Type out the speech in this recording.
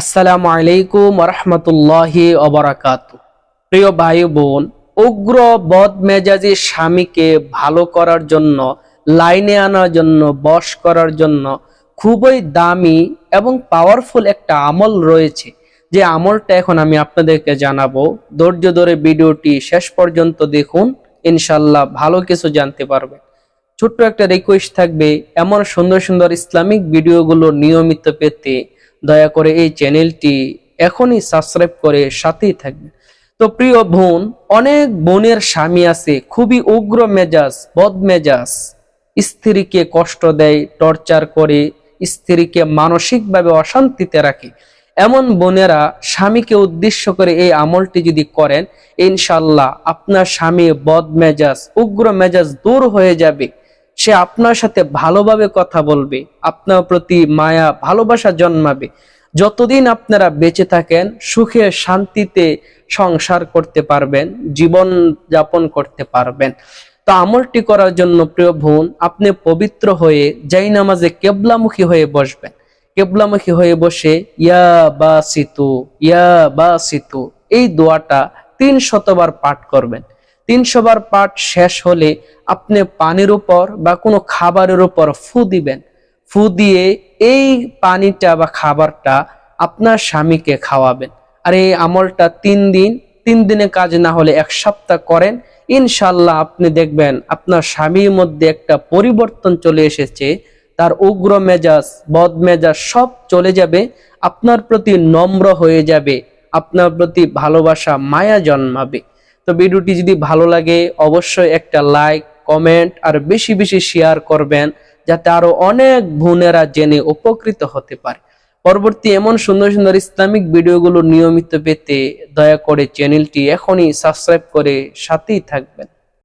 আসসালামু আলাইকুম রহমতুল্লাহি অবরাকাত প্রিয় ভাই বোন উগ্র বদ মেজাজি স্বামীকে ভালো করার জন্য, লাইনে আনার জন্য, বশ করার জন্য খুবই দামি এবং পাওয়ারফুল একটা আমল রয়েছে। যে আমলটা এখন আমি আপনাদেরকে জানাব। ধৈর্য ধরে ভিডিওটি শেষ পর্যন্ত দেখুন ইনশাল্লাহ ভালো কিছু জানতে পারবেন। ছোট্ট একটা রিকোয়েস্ট থাকবে, এমন সুন্দর সুন্দর ইসলামিক ভিডিওগুলো নিয়মিত পেতে দয়া করে এই চ্যানেলটি এখনই সাবস্ক্রাইব করে সাথেই থাকবেন তো প্রিয় বোন, অনেক বোনের স্বামী আছে, খুবই উগ্র মেজাজ, বদ মেজাজ। স্ত্রীকে কষ্ট দেয়, টর্চার করে, স্ত্রীকে মানসিকভাবে অশান্তিতে রাখে। এমন বোনেরা স্বামীকে উদ্দেশ্য করে এই আমলটি যদি করেন ইনশাল্লাহ আপনার স্বামী বদ মেজাজ, উগ্র মেজাজ দূর হয়ে যাবে। সে আপনার সাথে ভালোভাবে কথা বলবে, আপনার প্রতি মায়া, ভালোবাসা জন্মাবে। যতদিন আপনারা বেঁচে থাকেন, সুখে, শান্তিতে সংসার করতে পারবেন, জীবন যাপন করতে পারবেন। তো আমলটি করার জন্য প্রিয় বোন, আপনি পবিত্র হয়ে যাই নামাজে কেবলামুখী হয়ে বসবেন, কেবলামুখী হয়ে বসে ইয়া বা সিতু ইয়া বা সিতু এই দোয়াটা তিন শতবার পাঠ করবেন। তিনশো বার পাঠ শেষ হলে আপনি পানির উপর বা কোনো খাবারের উপর ফু দিবেন। ফু দিয়ে এই পানিটা বা খাবারটা আপনার স্বামীকে খাওয়াবেন। আর এই আমলটা তিন দিন, তিন দিনে কাজ না হলে এক সপ্তাহ করেন। ইনশাল্লাহ আপনি দেখবেন আপনার স্বামীর মধ্যে একটা পরিবর্তন চলে এসেছে। তার উগ্র মেজাজ, বদ মেজাজ সব চলে যাবে। আপনার প্রতি নম্র হয়ে যাবে। আপনার প্রতি ভালোবাসা মায়া জন্মাবে। তো ভিডিওটি যদি ভালো লাগে, অবশ্যই একটা লাইক কমেন্ট আর বেশি বেশি শেয়ার করবেন, যাতে আরও অনেক বোনেরা জেনে উপকৃত হতে পারে। পরবর্তী এমন সুন্দর সুন্দর ইসলামিক ভিডিওগুলো নিয়মিত পেতে দয়া করে চ্যানেলটি এখনই সাবস্ক্রাইব করে সাথেই থাকবেন।